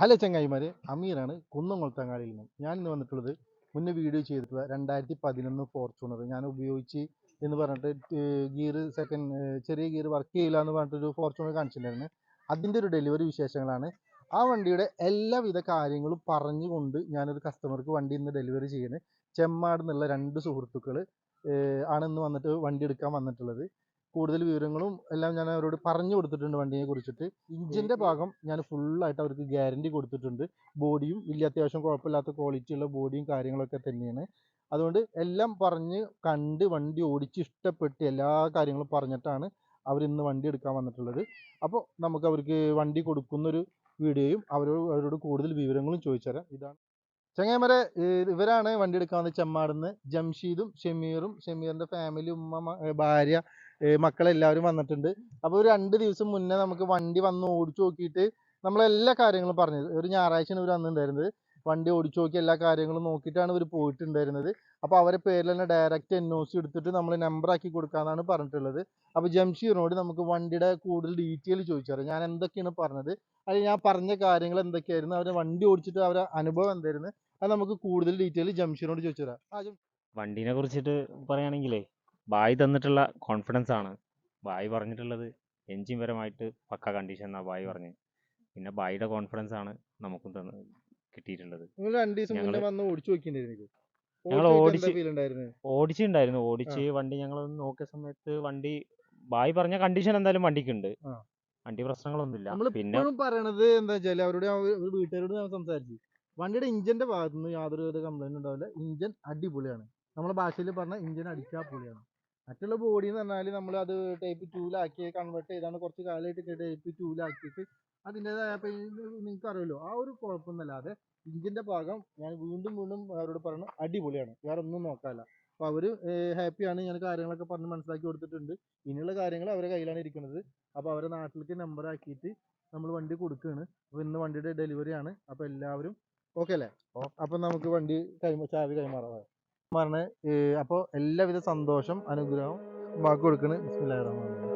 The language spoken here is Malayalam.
ഹലോ ചങ്ങായിമാരെ അമീറാണ് കുന്നംകുളത്തങ്ങാടിയിൽ നിന്ന്. ഞാൻ ഇന്ന് വന്നിട്ടുള്ളത് മുന്നേ വീഡിയോ ചെയ്തിട്ടുള്ള രണ്ടായിരത്തി പതിനൊന്ന് ഫോർച്യൂണർ ഞാൻ ഉപയോഗിച്ച് എന്ന് പറഞ്ഞിട്ട് ഗിയർ സെക്കൻഡ് ചെറിയ ഗിയർ വർക്ക് ചെയ്യില്ല എന്ന് പറഞ്ഞിട്ടൊരു ഫോർച്യൂണർ കാണിച്ചിട്ടുണ്ടായിരുന്നു. അതിന്റെ ഒരു ഡെലിവറി വിശേഷങ്ങളാണ്. ആ വണ്ടിയുടെ എല്ലാവിധ കാര്യങ്ങളും പറഞ്ഞുകൊണ്ട് ഞാനൊരു കസ്റ്റമർക്ക് വണ്ടി ഇന്ന് ഡെലിവറി ചെയ്യുന്നത് ചെമ്മാട് എന്നുള്ള രണ്ട് സുഹൃത്തുക്കൾ ആണ് ഇന്ന് വന്നിട്ട് വണ്ടി എടുക്കാൻ വന്നിട്ടുള്ളത്. കൂടുതൽ വിവരങ്ങളും എല്ലാം ഞാൻ അവരോട് പറഞ്ഞു കൊടുത്തിട്ടുണ്ട് വണ്ടിയെ കുറിച്ചിട്ട്. ഇഞ്ചിന്റെ ഭാഗം ഞാൻ ഫുള്ളായിട്ട് അവർക്ക് ഗ്യാരണ്ടി കൊടുത്തിട്ടുണ്ട്. ബോഡിയും വലിയ അത്യാവശ്യം കുഴപ്പമില്ലാത്ത ക്വാളിറ്റിയുള്ള ബോഡിയും കാര്യങ്ങളൊക്കെ തന്നെയാണ്. അതുകൊണ്ട് എല്ലാം പറഞ്ഞ് കണ്ട് വണ്ടി ഓടിച്ച് ഇഷ്ടപ്പെട്ട് എല്ലാ കാര്യങ്ങളും പറഞ്ഞിട്ടാണ് അവർ ഇന്ന് വണ്ടി എടുക്കാൻ വന്നിട്ടുള്ളത്. അപ്പോൾ നമുക്ക് അവർക്ക് വണ്ടി കൊടുക്കുന്നൊരു വീഡിയോയും അവരോട് അവരോട് കൂടുതൽ വിവരങ്ങളും ചോദിച്ചുതരാം ഇതാണ്. ചങ്ങാമരെ ഇവരാണ് വണ്ടി എടുക്കാൻ വന്ന ചെമ്മാടുന്ന്. ജംഷീദും ഷമീറും ഷമീറിന്റെ ഫാമിലി ഉമ്മ ഭാര്യ മക്കളെല്ലാവരും വന്നിട്ടുണ്ട്. അപ്പോൾ ഒരു രണ്ട് ദിവസം മുന്നേ നമുക്ക് വണ്ടി വന്ന് ഓടിച്ചു നോക്കിയിട്ട് നമ്മളെല്ലാ കാര്യങ്ങളും പറഞ്ഞത്. ഒരു ഞായറാഴ്ചയാണ് ഇവർ വന്നിട്ടുണ്ടായിരുന്നത്. വണ്ടി ഓടിച്ചു നോക്കി എല്ലാ കാര്യങ്ങളും നോക്കിയിട്ടാണ് ഇവർ പോയിട്ടുണ്ടായിരുന്നത്. അപ്പോൾ അവരെ പേരിൽ തന്നെ ഡയറക്റ്റ് എൻ ഒ സി എടുത്തിട്ട് നമ്മൾ നമ്പർ ആക്കി കൊടുക്കാന്നാണ് പറഞ്ഞിട്ടുള്ളത്. അപ്പോൾ ജംഷീറിനോട് നമുക്ക് വണ്ടിയുടെ കൂടുതൽ ഡീറ്റെയിൽ ചോദിച്ചറിയാം. ഞാൻ എന്തൊക്കെയാണ് പറഞ്ഞത്? അത് ഞാൻ പറഞ്ഞ കാര്യങ്ങൾ എന്തൊക്കെയായിരുന്നു? അവരെ വണ്ടി ഓടിച്ചിട്ട് അവരെ അനുഭവം എന്തായിരുന്നു? അത് നമുക്ക് കൂടുതൽ ഡീറ്റെയിൽ ജംഷീറിനോട് ചോദിച്ചു തരാം വണ്ടീനെ കുറിച്ചിട്ട് പറയുകയാണെങ്കിലേ ബായ് തന്നിട്ടുള്ള കോൺഫിഡൻസ് ആണ്. ബായ് പറഞ്ഞിട്ടുള്ളത് എൻജിൻ പരമായിട്ട് പക്ക കണ്ടീഷൻ എന്നാ ബായ് പറഞ്ഞത് പിന്നെ ബായിയുടെ കോൺഫിഡൻസ് ആണ് നമുക്കും തന്ന കിട്ടിയിട്ടുള്ളത്. വന്ന് ഓടിച്ചു ഓടിച്ച് ഓടിച്ചിട്ടുണ്ടായിരുന്നു ഓടിച്ച് വണ്ടി ഞങ്ങൾ നോക്കിയ സമയത്ത് വണ്ടി ബായ് പറഞ്ഞ കണ്ടീഷൻ എന്തായാലും വണ്ടിക്കുണ്ട്. ഉണ്ട് വണ്ടി പ്രശ്നങ്ങളൊന്നുമില്ല. പിന്നെ പറയണത് എന്താ വെച്ചാൽ അവരോട് വീട്ടുകാരോട് ഞാൻ സംസാരിച്ചു. വണ്ടിയുടെ ഇഞ്ചിന്റെ ഭാഗത്തുനിന്ന് യാതൊരു വിധ കംപ്ലൈന്റ് ഉണ്ടാവില്ല. ഇഞ്ചൻ അടിപൊളിയാണ്. നമ്മുടെ ഭാഷയിൽ പറഞ്ഞ ഇഞ്ചൻ അടിച്ചാൽ പൊളിയാണ്. മറ്റുള്ള ബോഡി എന്ന് പറഞ്ഞാൽ നമ്മൾ അത് ടൈപ്പ് ടൂലാക്കി കൺവേർട്ട് ചെയ്താണ് കുറച്ച് കാലമായിട്ട് ടൈപ്പ് ടൂലാക്കിയിട്ട് അതിന്റെതായ നിങ്ങൾക്ക് അറിയല്ലോ ആ ഒരു കുഴപ്പമൊന്നുമല്ലാതെ ഇഞ്ചിന്റെ ഭാഗം ഞാൻ വീണ്ടും വീണ്ടും അവരോട് പറഞ്ഞു അടിപൊളിയാണ്. വേറെ ഒന്നും നോക്കാനില്ല അപ്പോൾ അവർ ഹാപ്പിയാണ് ഞാൻ കാര്യങ്ങളൊക്കെ പറഞ്ഞ് മനസ്സിലാക്കി കൊടുത്തിട്ടുണ്ട്. ഇനിയുള്ള കാര്യങ്ങൾ അവരെ കയ്യിലാണ് ഇരിക്കുന്നത്. അപ്പോൾ അവരെ നാട്ടിലേക്ക് നമ്പർ ആക്കിയിട്ട് നമ്മൾ വണ്ടി കൊടുക്കുകയാണ് അപ്പോൾ ഇന്ന് വണ്ടിയുടെ ഡെലിവറി ആണ്. അപ്പോൾ എല്ലാവരും ഓക്കെ അല്ലേ? അപ്പോൾ നമുക്ക് വണ്ടി കൈമ ചാവി കൈമാറാം. പറഞ്ഞ് അപ്പോൾ എല്ലാവിധ സന്തോഷം അനുഗ്രഹം വാക്ക് റഹ്മാനിർ റഹീം.